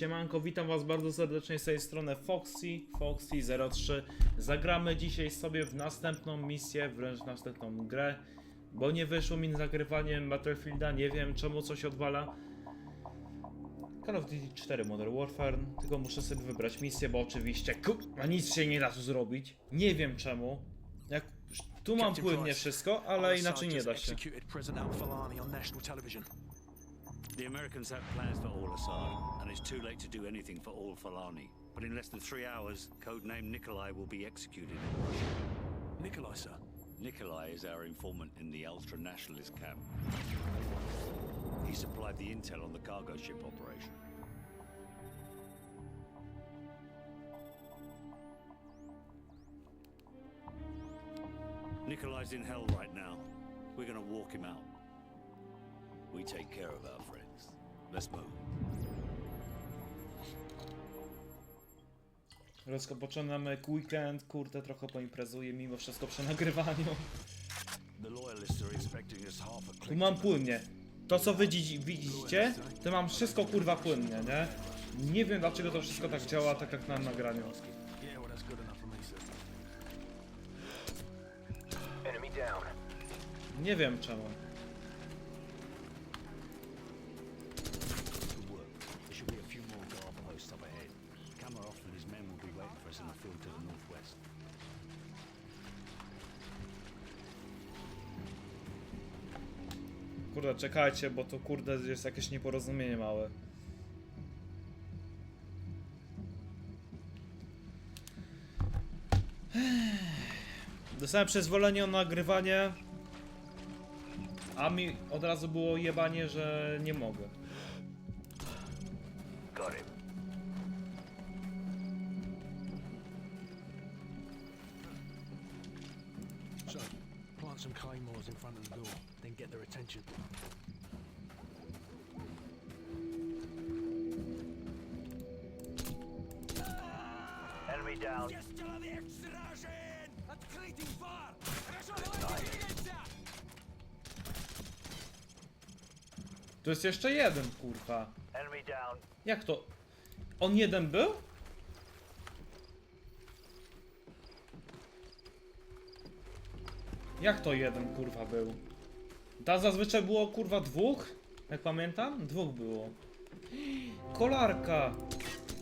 Siemanko, witam was bardzo serdecznie z tej strony Foxy, Foxy03. Zagramy dzisiaj sobie w następną misję, wręcz następną grę, bo nie wyszło mi z nagrywaniem Battlefielda, nie wiem czemu coś odwala. Call of Duty 4 Modern Warfare, tylko muszę sobie wybrać misję, bo oczywiście kurwa nic się nie da tu zrobić. Nie wiem czemu. Jak tu mam płynnie wszystko, ale inaczej nie da się. The Americans have plans for all Assad, and it's too late to do anything for all Falani. But in less than three hours, codename Nikolai will be executed in Russia. Nikolai, sir. Nikolai is our informant in the ultra-nationalist camp. He supplied the intel on the cargo ship operation. Nikolai's in hell right now. We're gonna walk him out. We take care of our friends. Let's move. Rozpoczynamy weekend, kurde, trochę poimprezuję mimo wszystko przy nagrywaniu. Tu mam płynnie. To co wy dzi- widzicie, to mam wszystko kurwa płynnie, nie? Nie wiem dlaczego to wszystko tak działa, tak jak na nagraniu. Nie wiem czemu. Kurde, czekajcie, bo to kurde jest jakieś nieporozumienie małe. Dostałem przyzwolenie na nagrywanie, a mi od razu było jebanie, że nie mogę. Plant some claymores in front of the door, then get their attention. Enemy down. Tu jest jeszcze jeden, kurwa. Enemy down. Jak to? On jeden był? Jak to jeden kurwa był? Ta zazwyczaj było kurwa dwóch? Jak pamiętam? Dwóch było. Kolarka!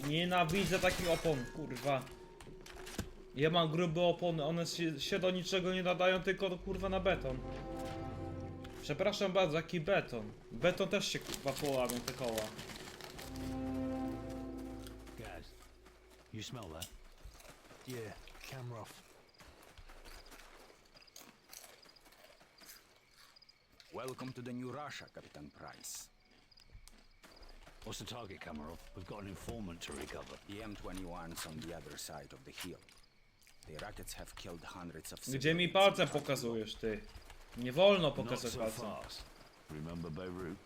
Nienawidzę takich opon, kurwa. Ja mam grube opony, one się, się do niczego nie nadają, tylko do, kurwa na beton. Przepraszam bardzo, jaki beton? Beton też się kurwa połamią te koła. Guys, you smell that? Yeah, Kamarov. Welcome to the new Russia, Captain Price. What's the target, Kamarov? We've got an informant to recover. The M21's on the other side of the hill. The rockets have killed hundreds of Gdzie mi palcem pokazujesz, ty? Nie wolno Not pokazać so palcem. fast. Remember Beirut?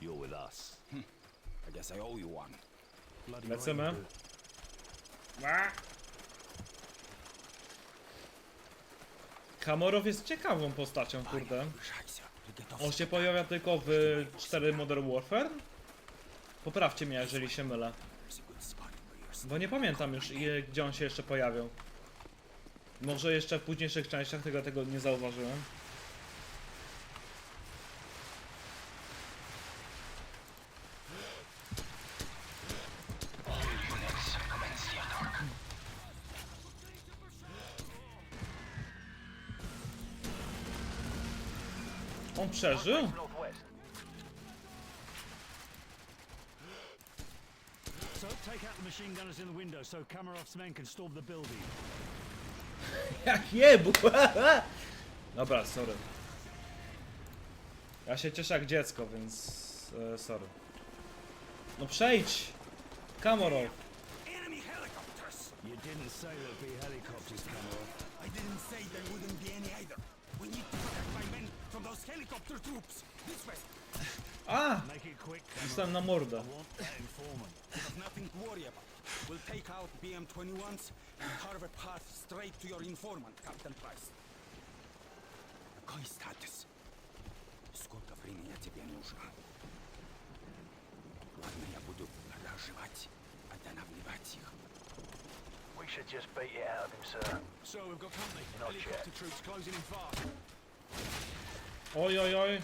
You're with us. you. I guess I owe you one. Bloody Lecimy. right you do. Kamorow jest ciekawą postacią, kurde. Off. On się pojawia tylko w 4 Modern Warfare? Poprawcie mnie, jeżeli się mylę. Bo nie pamiętam już, gdzie on się jeszcze pojawiał. Może jeszcze w późniejszych częściach, tego, tego nie zauważyłem. Przeżył? So take out the machine gunners in the window so Kamarov's men can storm the building. Jak jebu! Dobra, sorry. Ja się cieszę jak dziecko, więc... E, sorry. No przejdź! Kamorow! Enemy helicopters! You didn't say there'd be helicopters, Kamarov. I didn't say there wouldn't be any either. А! Сам на морда. We'll take out BM-21s and carve a path straight to your informant, Captain Price. Какой статус? Сколько времени тебе нужно? Ладно, я буду разжевать, а да навливать их. We should just beat it out of him, sir. So we've got company. Helicopter troops closing in fast. Oj, oj, oj.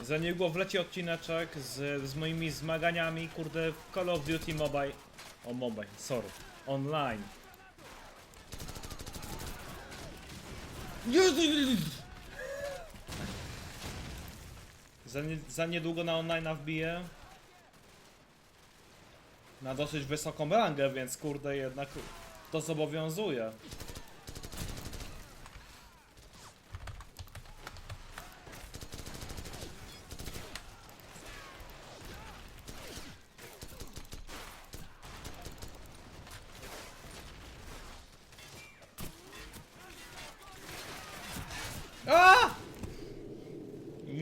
Za niedługo wleci odcineczek z, z moimi zmaganiami, kurde, w Call of Duty Mobile. O, mobile, sorry. Online. Jezu! Za, nie, za niedługo na online wbiję. Na dosyć wysoką rangę, więc kurde jednak to zobowiązuje.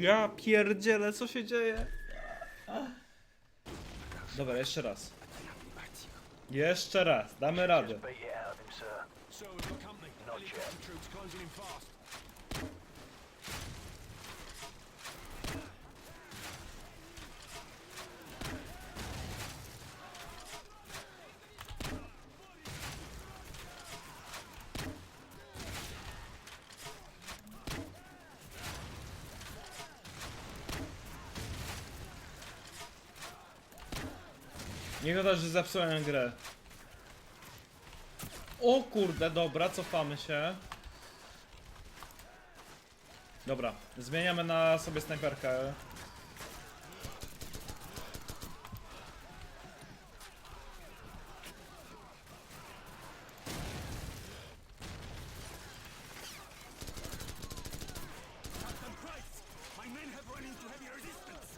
Ja pierdzielę, co się dzieje? Dobra, jeszcze raz. Jeszcze raz, damy radę. Just beat it out of him, sir. So we've got company. Not Helicopter yet. troops closing in fast. Nie gadać, że zepsułem grę. O kurde, dobra, cofamy się. Dobra, zmieniamy na sobie snajperkę.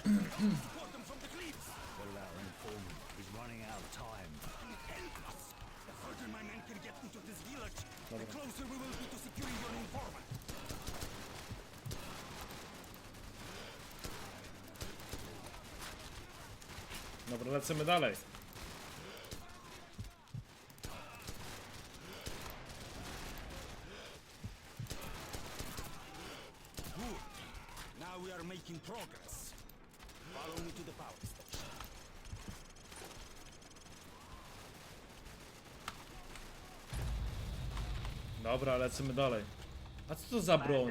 closer we will be to securing your informant. Dobra, lecimy dalej. Good. Now we are making progress. Follow me to the power Dobra, lecimy dalej. A co to za broń.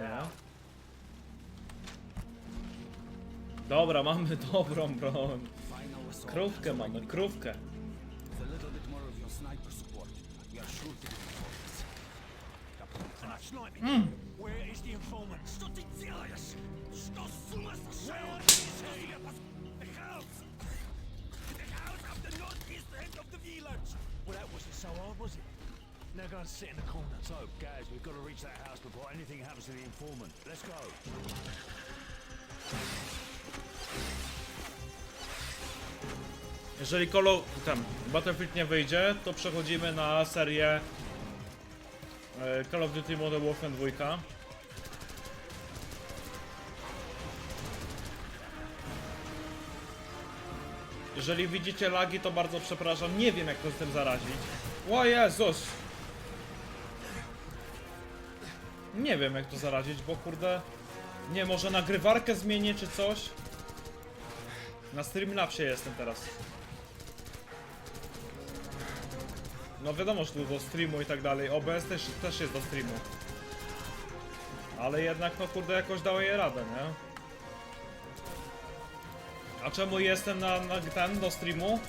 Dobra, mamy dobrą broń. Krówkę mamy, krówkę. Mm. Well, was it? Now go and sit in the corner. So, guys, we've got to reach that house before anything happens to the informant. Let's go. Jeżeli Call of, tam, Battlefield nie wyjdzie, to przechodzimy na serię e, Call of Duty Modern Warfare 2. Jeżeli widzicie lagi, to bardzo przepraszam. Nie wiem, jak to z tym zarazić. O Jezus! Nie wiem, jak to zarazić, bo kurde... Nie, może nagrywarkę zmienię, czy coś? Na Streamlabsie jestem teraz. No wiadomo, że tu do streamu i tak dalej. OBS też, też jest do streamu. Ale jednak, no kurde, jakoś dało jej radę, nie? A czemu jestem na, na ten do streamu?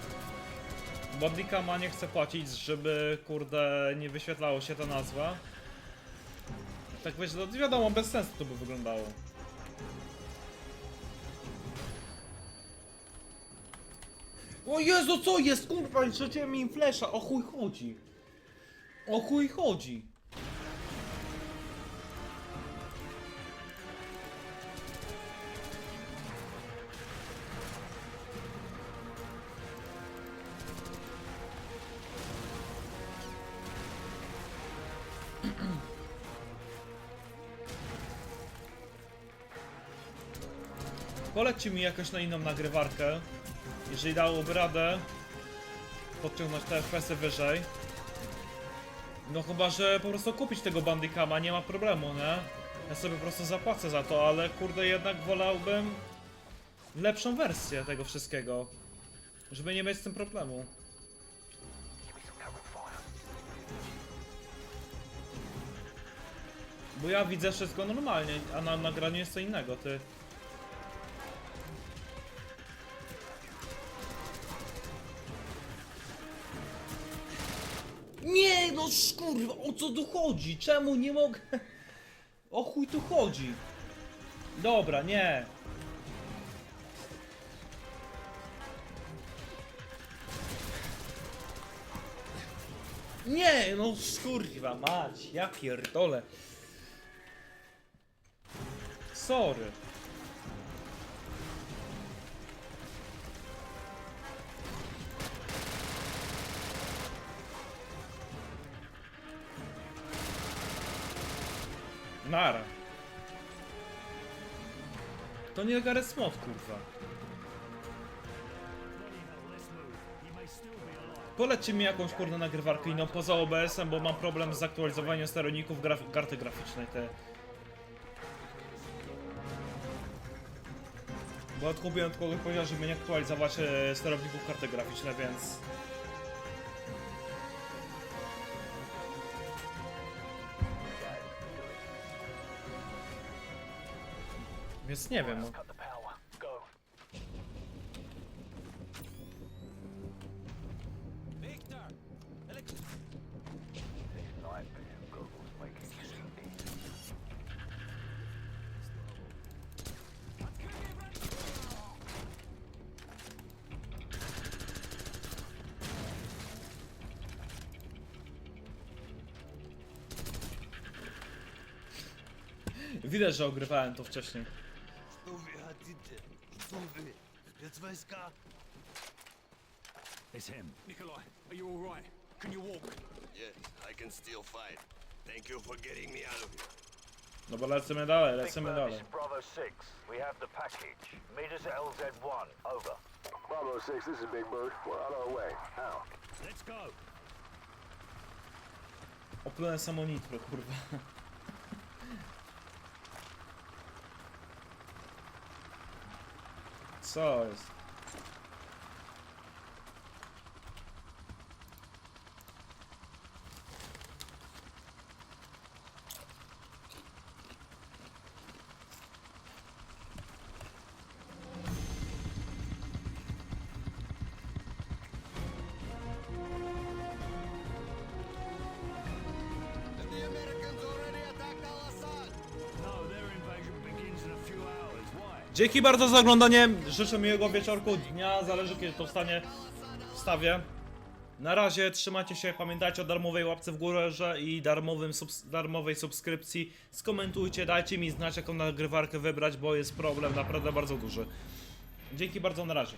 Bo ma nie chce płacić, żeby kurde nie wyświetlało się ta nazwa. Tak wiesz, no wiadomo, bez sensu to by wyglądało. O Jezu, co jest? Kurwa, rzuciłem mi flesza, o chuj chodzi. O chuj chodzi. Polećcie mi jakoś na inną nagrywarkę. Jeżeli dałoby radę podciągnąć te FPS-y wyżej. No chyba, że po prostu kupić tego bandykama, nie ma problemu, nie? Ja sobie po prostu zapłacę za to, ale kurde jednak wolałbym lepszą wersję tego wszystkiego. Żeby nie mieć z tym problemu. Bo ja widzę wszystko normalnie, a na nagraniu jest co innego, ty. Nie, no kurwa, o co tu chodzi? Czemu nie mogę? O chuj tu chodzi? Dobra, nie. Nie, no kurwa mać, ja pierdolę. Sorry. Nara. To nie Gareth Smot, kurwa. Polećcie mi jakąś kurde nagrywarkę inną poza OBS-em, bo mam problem z aktualizowaniem sterowników graf karty graficznej te. Bo odkupiłem od kogoś powiedział, żeby nie aktualizować e, sterowników karty graficznej, więc... make it easy. Widać, że ogrywałem to wcześniej. It's him. Nikolai, are you alright? Can you walk? Yes, I can still fight. Thank you for getting me out of here. Dobra, lecimy dalej, Big lecimy Bird, dalej. this is Bravo 6. We have the package. Meet us at LZ1. Over. Bravo 6, this is Big Bird. We're on our way. Now. Let's go. Opłynę samo nitro, kurwa. Co jest? Dzięki bardzo za oglądanie. Życzę miłego wieczorku, dnia, zależy kiedy to wstanie. Wstawię. Na razie trzymajcie się, pamiętajcie o darmowej łapce w górę że i darmowym subs darmowej subskrypcji. Skomentujcie, dajcie mi znać jaką nagrywarkę wybrać, bo jest problem naprawdę bardzo duży. Dzięki bardzo, na razie.